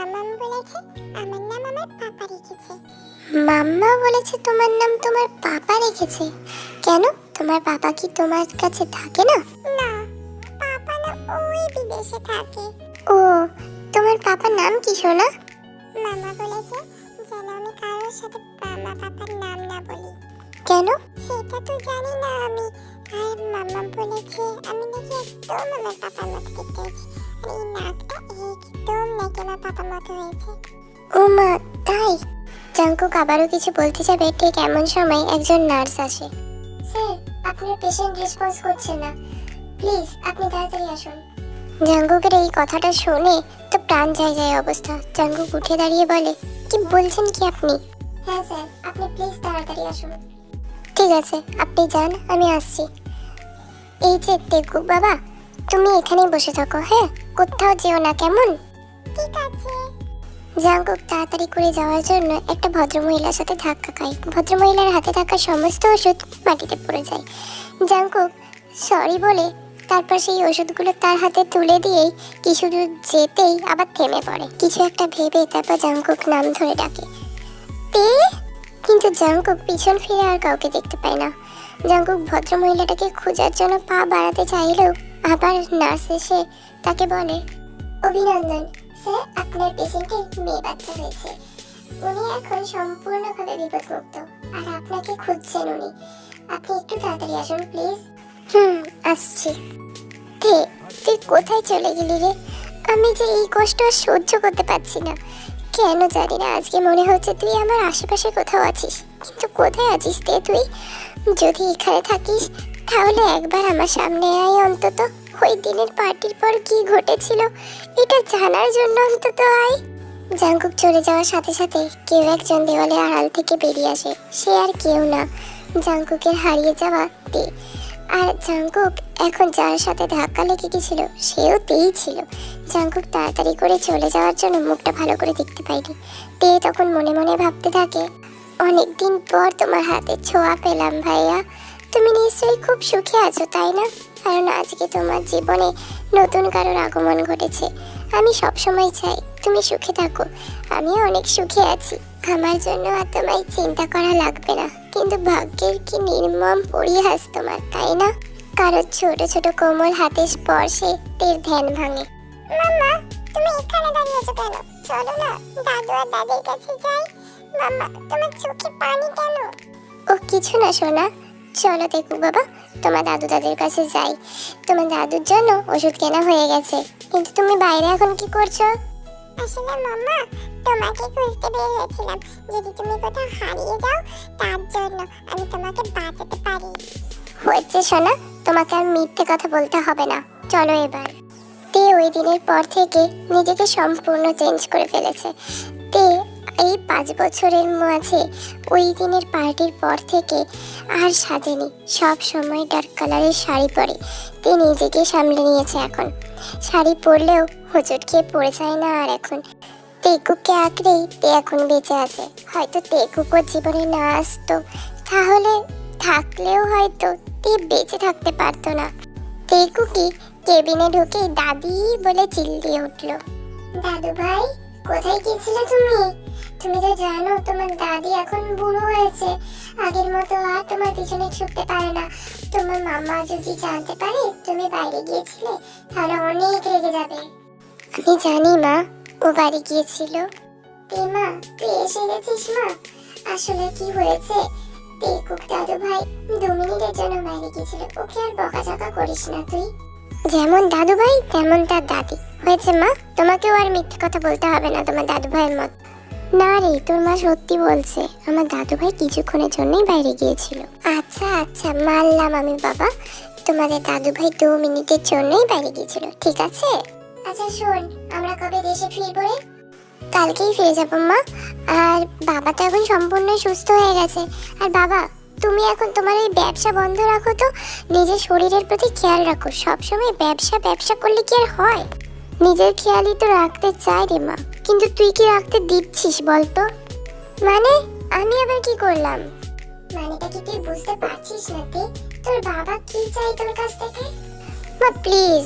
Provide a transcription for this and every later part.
মামাম বলেছে আমার নাম আমার পাপা রেখেছে। মাম্মা বলেছে তোমার নাম তোমার পাপা রেখেছে। কেন? তোমার পাপা কি তোমার কাছে থাকে না? না পাপা না ওই বিদেশে থাকে। ও তোমার পাপার নাম কি সোনা? মামা বলেছে যেন আমি কারোর সাথে মামা পাপার নাম না বলি। কেন? সেটা তো জানি না আমি। আর মামা বলেছে আমি নাকি একদম আমার পাপার মতো দেখতে আর এই একদম আমার হয়েছে ও মা, তাই? জাঙ্কুক আবারও কিছু বলতে যাবে, ঠিক এমন সময় একজন নার্স আসে। স্যার, আপনার পেশেন্ট রেসপন্স করছে না। প্লিজ, আপনি তাড়াতাড়ি আসুন। জাঙ্কুকের এই কথাটা শুনে তো প্রাণ যায় যায় অবস্থা। জাঙ্কুক উঠে দাঁড়িয়ে বলে, কি বলছেন কি আপনি? হ্যাঁ স্যার, আপনি প্লিজ তাড়াতাড়ি আসুন। ঠিক আছে, আপনি যান, আমি আসছি। এই যে তেকুক বাবা, তুমি এখানেই বসে থাকো হ্যাঁ? কোথাও যেও না, কেমন? ঠিক আছে। জাঙ্কুক তাড়াতাড়ি করে যাওয়ার জন্য একটা ভদ্রমহিলার সাথে ধাক্কা খায় ভদ্রমহিলার হাতে থাকা সমস্ত ওষুধ মাটিতে পড়ে যায়। জাঙ্কুক সরি বলে তারপর সেই ওষুধগুলো তার হাতে তুলে দিয়েই কিছু দূর যেতেই আবার থেমে পড়ে। কিছু একটা ভেবে তারপর জাঙ্কুক নাম ধরে ডাকে। তে? কিন্তু জাঙ্কুক পিছন ফিরে আর কাউকে দেখতে পায় না। জাঙ্কুক ভদ্রমহিলাটাকে খোঁজার জন্য পা বাড়াতে চাইলেও আবার নার্স এসে তাকে বলে, অভিনন্দন স্যার আপনার পেশেন্টের মেয়ে বাচ্চা হয়েছে। উনি এখন সম্পূর্ণভাবে বিপদমুক্ত, আর আপনাকে খুঁজছেন উনি। আপনি একটু তাড়াতাড়ি আসুন, প্লিজ। হুম, আসছি। তে, তুই কোথায় চলে গেলি রে? আমি যে এই কষ্ট সহ্য করতে পারছি না। কেন জানি না, আজকে মনে হচ্ছে তুই আমার আশেপাশে কোথাও আছিস। কিন্তু কোথায় আছিস তে তুই? যদি এখানে থাকিস, তাহলে একবার আমার সামনে আয় অন্তত। ওই দিনের পার্টির পর কি ঘটেছিল, এটা জানার জন্য অন্তত আয়। জাঙ্কুক চলে যাওয়ার সাথে সাথে কেউ একজন দেওয়ালে আড়াল থেকে বেরিয়ে আসে, সে আর কেউ না। জাঙ্কুকের হারিয়ে যাওয়া তে আর জাঙ্কুক এখন যার সাথে ধাক্কা লেগে গেছিল, সেও তেই ছিল। জাঙ্কুক তাড়াতাড়ি করে চলে যাওয়ার জন্য মুখটা ভালো করে দেখতে পাইনি তে তখন মনে মনে ভাবতে থাকে, অনেকদিন পর তোমার হাতে ছোঁয়া পেলাম ভাইয়া। তুমি নিশ্চয়ই খুব সুখে আছো, তাই না? কারণ আজকে তোমার জীবনে নতুন কারোর আগমন ঘটেছে। আমি সব সময় চাই তুমি সুখে থাকো। আমি অনেক সুখে আছি। আমার জন্য আর তোমায় চিন্তা করা লাগবে না। কিন্তু ভাগ্যের কি নির্মম পরিহাস তোমার, তাই না? কারোর ছোট ছোট কোমল হাতে স্পর্শে তের ধ্যান ভাঙে। মামা, তুমি এখানে দাঁড়িয়েছো কেন? চলো না, দাদু আর দাদির কাছে যাই। মামা, তোমার চোখে পানি কেন? ও, কিছু না, সোনা। চলো দেখু বাবা তোমার দাদু দাদির কাছে যাই। তোমার দাদুর জন্য ওষুধ কেনা হয়ে গেছে। কিন্তু তুমি বাইরে এখন কি করছ? আসলে মামা তোমাকে খুঁজতে বের হয়েছিলাম। যদি তুমি কোথাও হারিয়ে যাও তার জন্য আমি তোমাকে বাঁচাতে পারি। হচ্ছে সোনা তোমাকে আর মিথ্যে কথা বলতে হবে না। চলো এবার। তে ওই দিনের পর থেকে নিজেকে সম্পূর্ণ চেঞ্জ করে ফেলেছে। তে এই পাঁচ বছরের মাঝে ওই দিনের পার্টির পর থেকে আর সাজেনি। সব সময় ডার্ক কালারের শাড়ি পরে। তে নিজেকে সামলে নিয়েছে এখন? শাড়ি পরলেও হোঁচট খেয়ে পড়ে যায় না আর এখন। তেকুকে আঁকড়েই তে এখন বেঁচে আছে। হয়তো তেকুকোর জীবনে না আসতো। তাহলে থাকলেও হয়তো তে বেঁচে থাকতে পারতো না। তেকুকি কেবিনে ঢুকে দাদি বলে চিল্লিয়ে উঠল। দাদু ভাই কোথায় গিয়েছিলে তুমি? তুমি তো জানো তোমার দাদি এখন বুড়ো হয়েছে। আগের মতো আর তোমার পিছনে ছুটতে পারে না। তোমার মামা যদি জানতে পারে তুমি বাইরে গিয়েছিলে, তাহলে অনেক রেগে যাবে। আমি জানি মা, ও বাড়ি গিয়েছিল। মা, তুই এসে গেছিস মা? আসলে কি হয়েছে? টেকুক দাদু ভাই, দু মিনিটের জন্য বাইরে গিয়েছিল। ওকে আর বকাঝকা করিস না তুই। যেমন দাদু ভাই, তেমন তার দাদি। হয়েছে মা, তোমাকেও আর মিথ্যে কথা বলতে হবে না তোমার দাদু ভাইয়ের মত। না রে, তোর মা সত্যি বলছে। আমার দাদু ভাই কিছুক্ষণের জন্যই বাইরে গিয়েছিল। আচ্ছা আচ্ছা মানলাম আমি, বাবা। তোমাদের দাদু ভাই দু মিনিটের জন্যই বাইরে গিয়েছিল, ঠিক আছে? আচ্ছা শোন, আমরা কবে দেশে ফিরবো রে? কালকেই ফিরে যাব, মা। আর বাবা তো এখন সম্পূর্ণ সুস্থ হয়ে গেছে। আর বাবা, তুমি এখন তোমার এই ব্যবসা বন্ধ রাখো তো, নিজের শরীরের প্রতি খেয়াল রাখো। সবসময় ব্যবসা ব্যবসা করলে কি আর হয়? নিজের খেয়ালই তো রাখতে চাই রে, মা। কিন্তু তুই কি রাখতে দিচ্ছিস বলতো? মানে আমি আবার কি করলাম? মানেটা কি তুই বুঝতে পারছিস না তে তোর বাবা কি চাই তোর কাছ থেকে? মা, প্লিজ,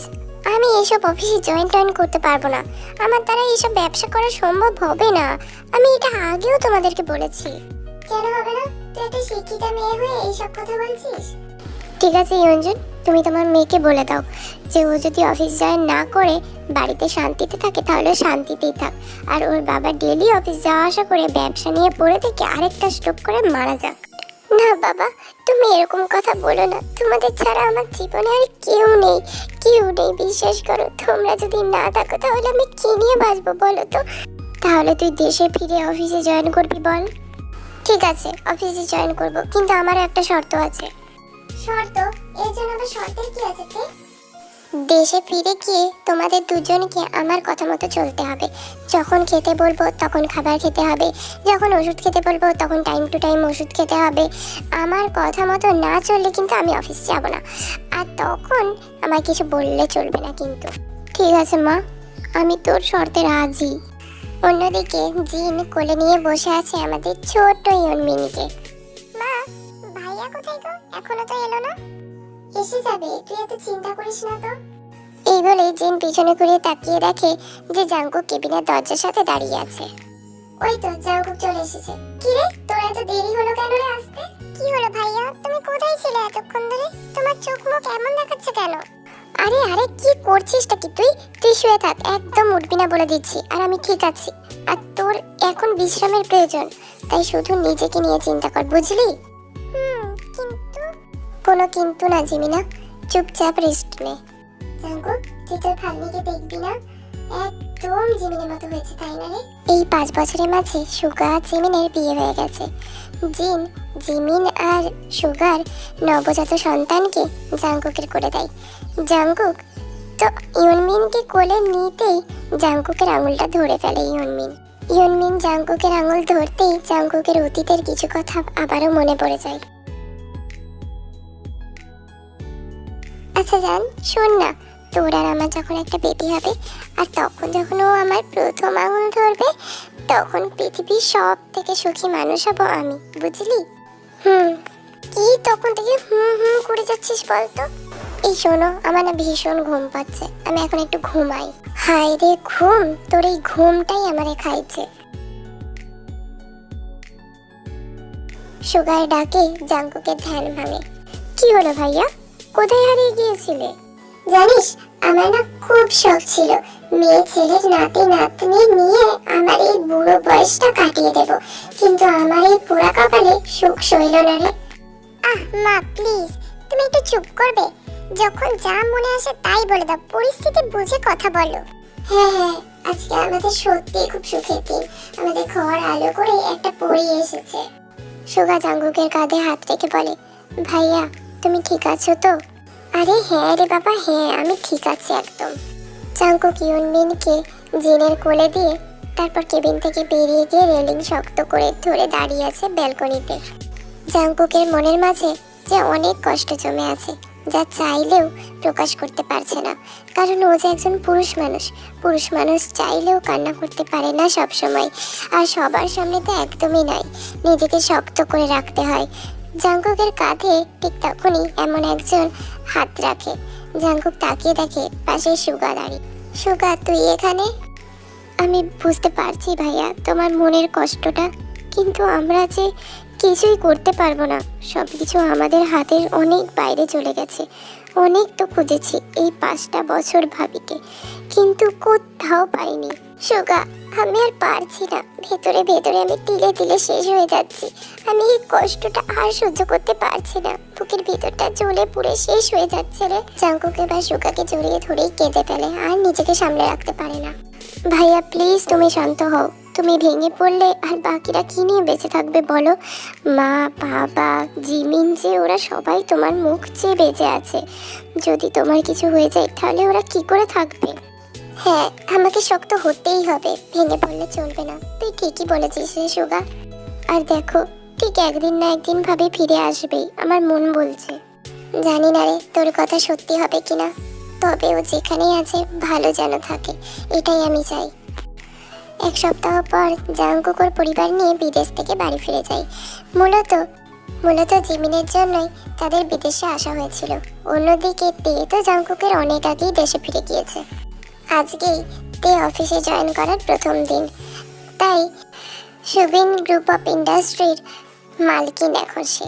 আমি এসব অফিসে জয়েন টয়েন করতে পারব না। আমার দ্বারা এইসব ব্যবসা করা সম্ভব হবে না। আমি এটা আগেও তোমাদেরকে বলেছি। কেন হবে না? তুই একটা শিক্ষিত মেয়ে হয়ে এইসব কথা বলছিস? ঠিক আছে, ইয়ঞ্জন, তুমি তোমার মেয়েকে বলে দাও যে ও যদি অফিস জয়েন না করে বাড়িতে শান্তিতে থাকে, তাহলে শান্তিতেই থাক। আর ওর বাবা ডেলি অফিস যাওয়া আসা করে ব্যবসা নিয়ে পড়ে থেকে আরেকটা স্ট্রোক করে মারা যাক। না বাবা, তুমি এরকম কথা বলো না। তোমাদের ছাড়া আমার জীবনে আর কেউ নেই কেউ নেই। বিশ্বাস করো, তোমরা যদি না থাকো, তাহলে আমি কি নিয়ে বাঁচবো বলো তো? তাহলে তুই দেশে ফিরে অফিসে জয়েন করবি বল। ঠিক আছে, অফিসে জয়েন করব, কিন্তু আমার একটা শর্ত আছে। শর্ত, এর জন্য আবার শর্তের কি আছে তে দেশে ফিরে গিয়ে তোমাদের দুজনকে আমার কথা মতো চলতে হবে। যখন খেতে বলব তখন খাবার খেতে হবে, যখন ওষুধ খেতে বলব তখন টাইম টু টাইম ওষুধ খেতে হবে। আমার কথা মতো না চললে কিন্তু আমি অফিস যাব না। আর তখন আমার কিছু বললে চলবে না কিন্তু। ঠিক আছে মা, আমি তোর শর্তে রাজি। অন্যদিকে জিন কোলে নিয়ে বসে আছে আমাদের ছোট্ট ইয়নমিনিকে মা ভাইয়া কোথায় গো? এখনও তো এলো না। এসে যাবে, তুই এত চিন্তা করিস না তো। এই বলে জিন পিছনে ঘুরে তাকিয়ে দেখে যে জাঙ্কু কেবিনের দরজার সাথে দাঁড়িয়ে আছে। ওই তো, জাঙ্কু চলে এসেছে। কি রে, তোর এত দেরি হলো কেন রে আসতে? কি হলো ভাইয়া, তুমি কোথায় ছিলে এতক্ষণ ধরে? তোমার চোখ মুখ এমন দেখাচ্ছে কেন? আরে আরে, কি করছিসটা কি তুই? তুই শুয়ে থাক, একদম উঠবি না বলে দিচ্ছি, আর আমি ঠিক আছি। আর তোর এখন বিশ্রামের প্রয়োজন, তাই শুধু নিজেকে নিয়ে চিন্তা কর, বুঝলি? কোনো কিন্তু না, জিমিনা। চুপচাপ রেস্ট নে। জাঙ্কুক তুই তোর দেখবি না? একদম জিমিনের মতো হয়েছে, তাই না রে? এই পাঁচ বছরের মাঝে সুগা আর জিমিনের বিয়ে হয়ে গেছে। জিন, জিমিন আর সুগার নবজাত সন্তানকে জাঙ্কুকের করে দেয়। জাঙ্কুক, তো ইয়নমিনকে কোলে নিতেই জাঙ্কুকের আঙুলটা ধরে ফেলে ইউনমিন। ইয়নমিন জাঙ্কুকের আঙুল ধরতেই জাঙ্কুকের অতীতের কিছু কথা আবারও মনে পড়ে যায়। আচ্ছা জান শোন না, তোর আর আমার যখন একটা বেবি হবে, আর তখন যখন ও আমার প্রথম আঙুল ধরবে, তখন পৃথিবীর সব থেকে সুখী মানুষ হব আমি, বুঝলি? হুম, কি তখন থেকে হুম হুম করে যাচ্ছিস বলতো? এই শোনো, আমার না ভীষণ ঘুম পাচ্ছে, আমি এখন একটু ঘুমাই। হাই রে, ঘুম! তোর এই ঘুমটাই আমারে খাইছে। সুগার ডাকে জাঙ্কুকের ধ্যান ভাঙে। কি হলো ভাইয়া? কোথায় হারিয়ে গিয়েছিলে? জানিস, আমার না খুব শখ ছিল। মেয়ে ছেলের নাতি নাতনি নিয়ে আমার এই বুড়ো বয়সটা কাটিয়ে দেব। কিন্তু আমার এই পোড়া কপালে সুখ সইল না রে। আহ, মা প্লিজ তুমি একটু চুপ করবে। যখন যা মনে আসে তাই বলে দাও। পরিস্থিতি বুঝে কথা বলো। হ্যাঁ হ্যাঁ আজকে আমাদের সত্যি খুব সুখের দিন। আমাদের ঘর আলো করে একটা পরি এসেছে। সুগা জাঙ্গুকের কাঁধে হাত রেখে বলে, ভাইয়া তুমি ঠিক আছো তো? আরে হ্যাঁ রে বাবা হ্যাঁ আমি ঠিক আছি একদম। জাঙ্কুক ইউনমিনকে জিনের কোলে দিয়ে তারপর কেবিন থেকে বেরিয়ে গিয়ে রেলিং শক্ত করে ধরে দাঁড়িয়ে আছে ব্যালকনিতে। জাঙ্কুকের মনের মাঝে যে অনেক কষ্ট জমে আছে, যা চাইলেও প্রকাশ করতে পারছে না। কারণ ও যে একজন পুরুষ মানুষ পুরুষ মানুষ চাইলেও কান্না করতে পারে না সব সময় আর সবার সামনে তো একদমই নয়। নিজেকে শক্ত করে রাখতে হয়। জাঙ্কুকের কাঁধে ঠিক তখনই এমন একজন হাত রাখে। জাঙ্কুক তাকিয়ে দেখে পাশে সুগা দাঁড়ি সুগা, তুই এখানে? আমি বুঝতে পারছি ভাইয়া, তোমার মনের কষ্টটা, কিন্তু আমরা যে কিছুই করতে পারব না সব কিছু আমাদের হাতের অনেক বাইরে চলে গেছে। অনেক তো খুঁজেছি এই পাঁচটা বছর ভাবিকে। কিন্তু কোথাও পাইনি। সুগা, আমি আর পারছি না। ভেতরে ভেতরে আমি তিলে তিলে শেষ হয়ে যাচ্ছি। আমি এই কষ্টটা আর সহ্য করতে পারছি না। বুকের ভিতরটা জ্বলে পুড়ে শেষ হয়ে যাচ্ছে রে। চাঙ্কুকে বা সুগাকে জড়িয়ে ধরেই কেঁদে ফেলে, আর নিজেকে সামলে রাখতে পারে না। ভাইয়া, প্লিজ তুমি শান্ত হও। তুমি ভেঙে পড়লে আর বাকিরা কী নিয়ে বেঁচে থাকবে বলো? মা, বাবা, জিমিন যে, ওরা সবাই তোমার মুখ চেয়ে বেঁচে আছে। যদি তোমার কিছু হয়ে যায়, তাহলে ওরা কি করে থাকবে? হ্যাঁ আমাকে শক্ত হতেই হবে। ভেঙে পড়লে চলবে না। তুই ঠিকই বলেছিস রে সুগা। আর দেখো, ঠিক একদিন না একদিন ভাবে ফিরে আসবেই, আমার মন বলছে। জানি না রে, তোর কথা সত্যি হবে কিনা তবে ও যেখানেই আছে, ভালো যেন থাকে, এটাই আমি চাই। এক সপ্তাহ পর জাঙ্কুকর পরিবার নিয়ে বিদেশ থেকে বাড়ি ফিরে যায় মূলত মূলত জিমিনের জন্যই তাদের বিদেশে আসা হয়েছিল। অন্যদিকে তে তো জাংকুকের অনেক আগেই দেশে ফিরে গিয়েছে। আজকেই তে অফিসে জয়েন করার প্রথম দিন। তাই সুবিন গ্রুপ অফ ইন্ডাস্ট্রির মালকিন এখন সে।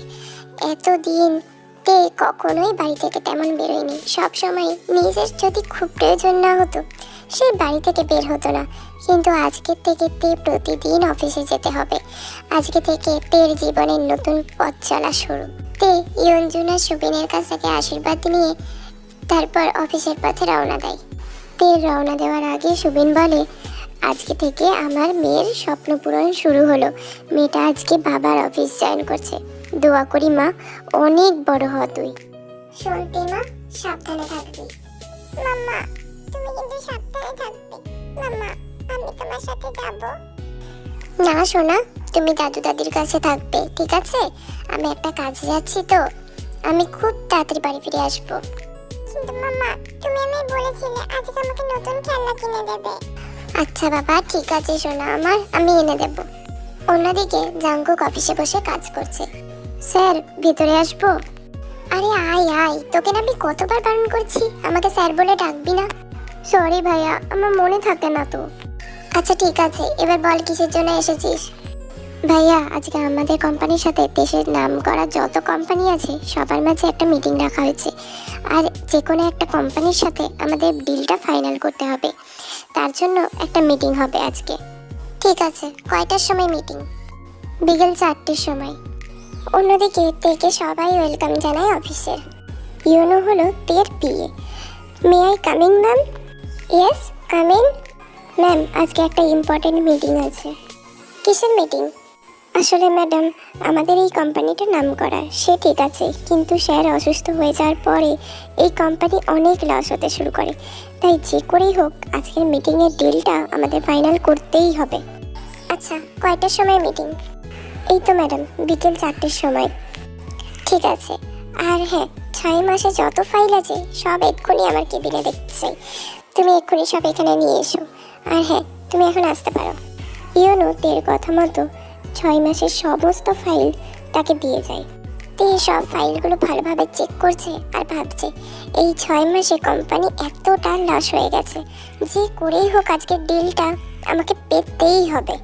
এতদিন তে কখনোই বাড়ি থেকে তেমন বেরোয়নি। সবসময় নিজের যদি খুব প্রয়োজন না হতো, সে বাড়ি থেকে বের হতো না। কিন্তু আজকের থেকে তে প্রতিদিন অফিসে যেতে হবে। আজকে থেকে তের জীবনের নতুন পথ চলা শুরু। তে ইয়ঞ্জুনা সুবিনের কাছ থেকে আশীর্বাদ নিয়ে তারপর অফিসের পথে রওনা দেয়। তের রওনা দেওয়ার আগে সুবিন বলে আজকে থেকে আমার মেয়ের স্বপ্ন পূরণ শুরু হলো। মেয়েটা আজকে বাবার অফিস জয়েন করছে। দোয়া করি মা অনেক বড় হ তুই। শুনতে মা সাবধানে থাকবি। মাম্মা তুমি কিন্তু সাবধানে থাকবে। মাম্মা আমি তোমার সাথে যাব। না সোনা তুমি দাদু দাদির কাছে থাকবে ঠিক আছে? আমি একটা কাজে যাচ্ছি তো। আমি খুব তাড়াতাড়ি বাড়ি ফিরে আসব। মাম্মা তুমি আমায় বলেছিলে আজকে আমাকে নতুন খেলনা কিনে দেবে। আচ্ছা বাবা, ঠিক আছে সোনা আমার, আমি এনে দেব। অন্যদিকে জাঙ্কুক অফিসে বসে কাজ করছে। স্যার, ভিতরে আসব? আরে আয় আয়, তোকে না আমি কতবার বারণ করছি? আমাকে স্যার বলে ডাকবি না। সরি ভাইয়া, আমার মনে থাকে না তো। আচ্ছা ঠিক আছে, এবার বল কিসের জন্য এসেছিস? ভাইয়া, আজকে আমাদের কোম্পানির সাথে দেশের নাম করা যত কোম্পানি আছে, সবার মাঝে একটা মিটিং রাখা হয়েছে। আর যে কোনো একটা কোম্পানির সাথে আমাদের ডিলটা ফাইনাল করতে হবে। তার জন্য একটা মিটিং হবে আজকে। ঠিক আছে, কয়টার সময় মিটিং বিকেল চারটের সময়। অন্যদিকে তেকে সবাই ওয়েলকাম জানায় অফিসের। ইউনো হলো তের PA. May I coming ma'am yes coming ma'am আজকে একটা ইম্পর্টেন্ট মিটিং আছে। কিসের মিটিং আসলে ম্যাডাম, আমাদের এই কোম্পানিটার নাম করা সে ঠিক আছে। কিন্তু স্যার অসুস্থ হয়ে যাওয়ার পরে এই কোম্পানি অনেক লস হতে শুরু করে। তাই যে করেই হোক, আজকের মিটিংয়ের ডিলটা আমাদের ফাইনাল করতেই হবে। আচ্ছা কয়টার সময় মিটিং এই তো ম্যাডাম, বিকেল চারটের সময়। ঠিক আছে। আর হ্যাঁ ছয় মাসে যত ফাইল আছে, সব এক্ষুনি আমার কেবিনে দেখতে চাই তুমি এক্ষুনি সব এখানে নিয়ে এসো। আর হ্যাঁ তুমি এখন আসতে পারো। ইয়নো তের কথা মতো ছয় মাসের সমস্ত ফাইল তাকে দিয়ে যায়। তে সব ফাইলগুলো ভালোভাবে চেক করছে আর ভাবছে, এই ছয় মাসে কোম্পানি এতটা লস হয়ে গেছে, যে করেই হোক আজকে ডিলটা আমাকে পেতেই হবে।